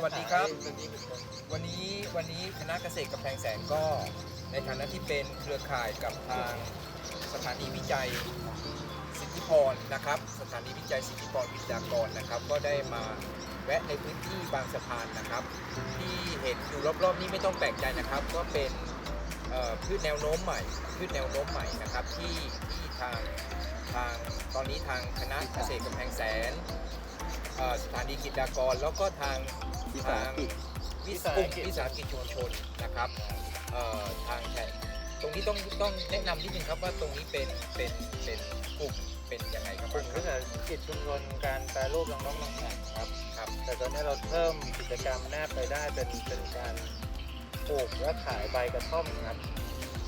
สวัสดีครับ วันนี้วันนี้คณะเกษตรกำแพงแสนก็ในฐานะที่เป็นเครือข่ายกับทางสถานีวิจัยสิทธิพรนะครับ สถานีวิจัยสิทธิพรวิทยากรนะครับ ก็ได้มาแวะในพื้นที่บางสะพานนะครับ ที่เห็นอยู่รอบๆนี้ไม่ต้องแปลกใจนะครับ ก็เป็นพืชแนวโน้มใหม่พืชแนวโน้มใหม่นะครับที่ที่ทางทางตอนนี้ทางคณะเกษตรกำแพงแสน เอ่อสถานีกิจการ แล้วก็ทางวิสาหกิจวิสาหกิจ วิสาหกิจชุมชนนะครับเอ่อทางแข่งตรงนี้ต้องต้องแนะนำนิดนึงครับว่าตรงนี้เป็นเป็นเป็นกลุ่มเป็นยังไงครับกลุ่มควิรับสาหกิจชุมชนการแปรรูปรังนกรังแอ่นครับ ครับแต่ตอนนี้เราเพิ่มกิจกรรมแนบไปได้เป็นเป็นการปลูกและขายใบกระท่อมครับ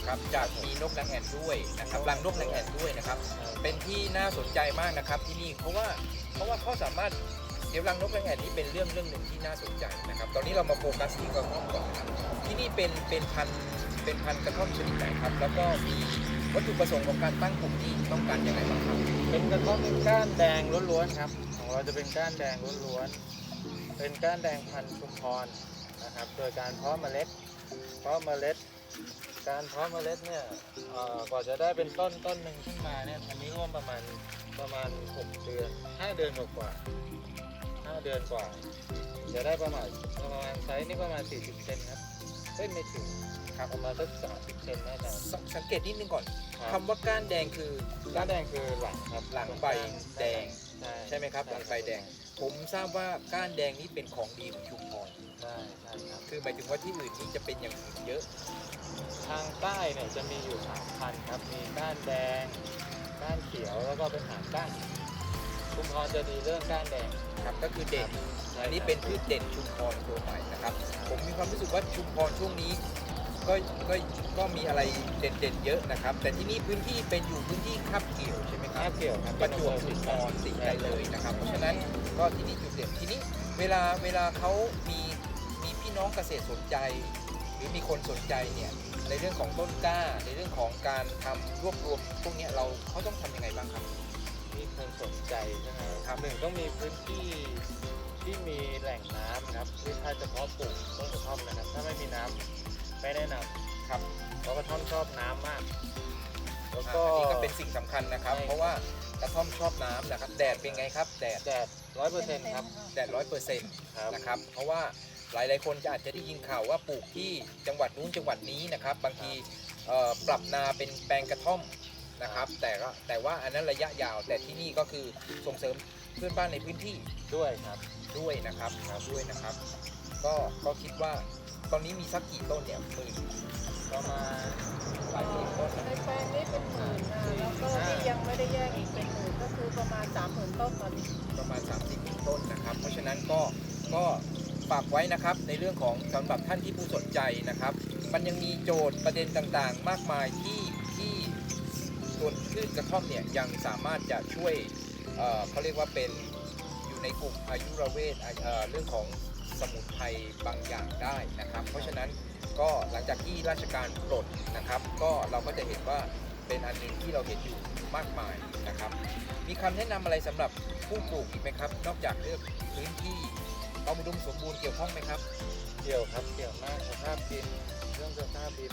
ครับจากมีนกนางแอ่นด้วยนะครับรังนกนางแอ่นด้วยนะครับ เป็นที่น่าสนใจมากนะครับที่นี่เพราะว่าเพ ราะว่าเขาสามารถเดี๋ยวรังนกนางแอ่นนี่เป็นเรื่องเรื่องหนึ่งที่น่าสนใจนะครับ ตอนนี้เรามาโฟกัสที่กระท่อมก่อนครับที่นี่เป็นเป็นพันเป็นพันกระท่อมชนิดไหนครับ แล้วก็มีวัตถุประสงค์ของการตั้งกลุ่มนี้ต้องการยังไงบ้างครับ เป็นกระท่อมก้านแดงล้วนๆครับ ของเราจะเป็นก้านแดงล้วนๆ เป็นก้านแดงพันธุ์ชุมพรนะครับ โดยการเพาะเมล็ด เพาะเมล็ด การเพาะเมล็ดเนี่ยเอ่อกว่าจะได้เป็นต้นต้นหนึ่งขึ้นมาเนี่ยอันนี้ร่วมประมาณ ประมาณ 6 เดือน 5 เดือนกว่าๆ5เดือนกว่า จะได้ประมาณประมาณไซส์นี่ประมาณ 40 เซนครับเอ้ยไม่ถึงครับประมาณสัก30 เซนน่าจะสสังเกตนิดนึงก่อนครับคำว่าก้านแดงคือก้านแดงคือหลังครับหลังใบแดงใช่ใช่ไหมครับ หลังใบแดง ผมทราบว่าก้านแดงนี้เป็นของดีของชุมพรใช่ใช่ครับคือหมายถึงว่าที่อื่นนี่จะเป็นอย่างอื่นเยอะ ทางใต้เนี่ยจะมีอยู่สามพันธุ์ครับ มีก้านแดง ก้านเขียวแล้วก็เป็นหางก้านชุมพรจะดีเรื่องก้านแดง ครับก็คือเด่นใช่อันนี้เป็นพืชเด่นชุมพรตัวใหม่นะครับ ผมมีความรู้สึกว่าชุมพรช่วงนี้ ก็ก็ก็มีอะไรเด่นๆเยอะนะครับ แต่ที่นี่พื้นที่เป็นอยู่พื้นที่คาบเกี่ยวใช่ไหมคก้ารับนเขียวครับประจวบชุมพรติดกันเลยนะครับ เพราะฉะนั้นก็ที่นี่จุดเด่นที่นี้เวลาเวลาเขามีมีพี่น้องเกษตรสนใจห รือมีคนสนใจเนี่ยในเรื่องของต้นกล้า ในเรื่องของการทำรวบรวมพวกเนี้ยเราเขาต้องทำยังไงบ้างครับมีคนสนใจใช่ไหมครับหนึ่งต้องมีพื้นที่ที่มีแหล่งน้ำครับที่ถ้าเฉพาะปลูกต้นกระท่อมนะครับ ถ้าไม่มีน้ำไม่แนะนำครับเพราะกระท่อมชอบน้ำมากแล้วอ่าก็อันนี้ก็เป็นสิ่งสำคัญนะครับใช่เพราะว่ากระท่อมชอบน้ำนะครับ แดดเป็นไงครับ แดดแดดร้อยเปอร์เซ็นต์ครับแดดร้อยเปอร์เซ็นต์ครับนะครับ เพราะว่า หลาย ๆ คนจะอาจจะได้ยินข่าวว่าปลูกที่จังหวัดนู้นจังหวัดนี้นะครับ บางทีเอ่อปรับนาเป็นแปลงกระท่อมนะครับ แต่ก็แต่ว่าอันนั้นระยะยาว แต่ที่นี่ก็คือส่งเสริมเพื่อนบ้านในพื้นที่ด้วยครับด้วยนะครับครับด้วยนะครับ ก็ก็คิดว่าตอนนี้มีสักกี่ต้นเนี่ยหมื่นประมาณหลายหมื่นต้นนะในแปลงนี้เป็นหมื่นนะแล้วก็ที่ยังไม่ได้แยกอีกเป็นหมื่นก็คือประมาณสามหมื่นต้นตอนนี้ประมาณ30ต้นนะครับ เพราะฉะนั้นก็ก็ ฝากไว้นะครับ ในเรื่องของสำหรับท่านที่ผู้สนใจนะครับ มันยังมีโจทย์ประเด็นต่างๆ มากมายที่ที่ส่วนพืชกระท่อมเนี่ยยังสามารถจะช่วยเเขาเรียกว่าเป็นอยู่ในกลุ่มอายุรเวทเเรื่องของสมุนไพรบางอย่างได้นะครับ เพราะฉะนั้นก็หลังจากที่ราชการปลดนะครับ ก็เราก็จะเห็นว่าเป็นอันหนึ่งที่เราเห็นอยู่มากมายนะครับ มีคำแนะนำอะไรสำหรับผู้ปลูกอีกไหมครับ นอกจากเรื่องพื้นที่ ความอุดมสมบูรณ์เกี่ยวข้องไหมครับ เกี่ยวครับเกี่ยวมากสภาพดินเรื่องสภาพดิน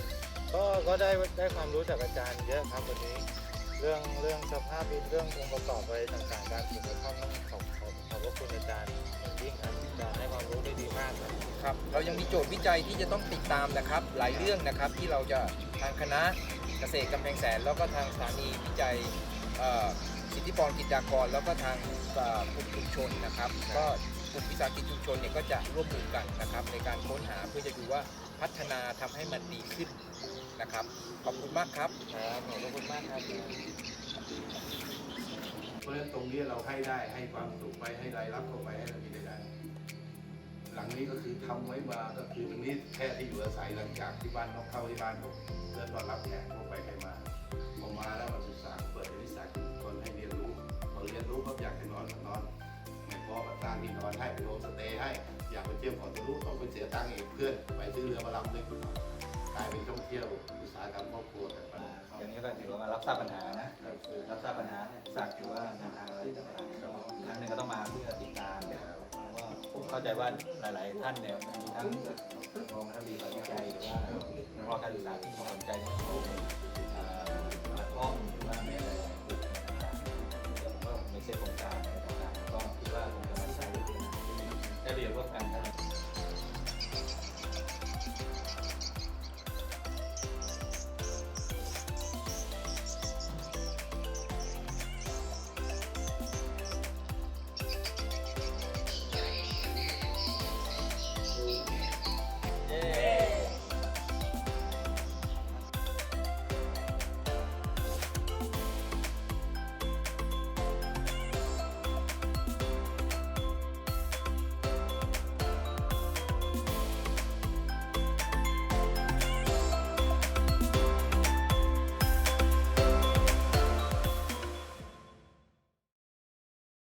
ก็ก็ได้ได้ความรู้จากอาจารย์เยอะครับวันนี้ เรื่องเรื่องสภาพดินเรื่ององค์ประกอบอะไรต่างๆการปลูกกระท่อมต้องขอบขอบขอบพระคุณอาจารย์อย่างยิ่งครับอาจารย์ให้ความรู้ได้ดีมากครับครับเรายังมีโจทย์วิจัยที่จะต้องติดตามนะครับ หลายเรื่องนะครับที่เราจะทางคณะเกษตรกำแพงแสน แล้วก็ทางสถานีวิจัยเอ่อสิทธิพรกิจจากรแล้วก็ทางเอ่อกลุ่มชุมชนนะครับ ก็ก ลุ่มวิสาหกิจชุมชนเนี่ยก็จะร่วมมือกันนะครับ ในการค้นหาเพื่อจะดูว่าพัฒนาทำให้มันดีขึ้นนะครับ ขอบคุณมากครับครับขอบคุณมากครับเพราะฉะนั้นตรงนี้เราให้ได้ให้ความสุขไปให้รายรับเข้าไปให้เรามีรายได้หลังนี้ก็คือทำไว้มาก็คือตรงนี้แค่ที่อยู่อาศัยหลังจากที่บ้านนอกเข้าที่บ้านผมเพื่อต้อนรับแขก ไปเที่ยวเขอทะลุต้องไปเสียตังค์อีกเพื่อนไปซื้อเรือมาลำนึงกลายเป็นท่องเที่ยวอุตสาหกรรมครอบครัวกันไปอย่างนี้ก็ถือว่ามารับทราบปัญหานะคือรับทราบปัญหาเนี่ยทราบอยู่ว่าแนวทางอะไรต่างๆครั้งหนึ่งก็ต้องมาเพื่อติดตามว่าผมเข้าใจว่าหลาย ๆ ท่านเนี่ยมีทั้งกองทัพดีสนใจหรือว่านักรอการศึกษาที่มีสนใจในเรื่องของอ่ากระท่อมหรือว่าในหล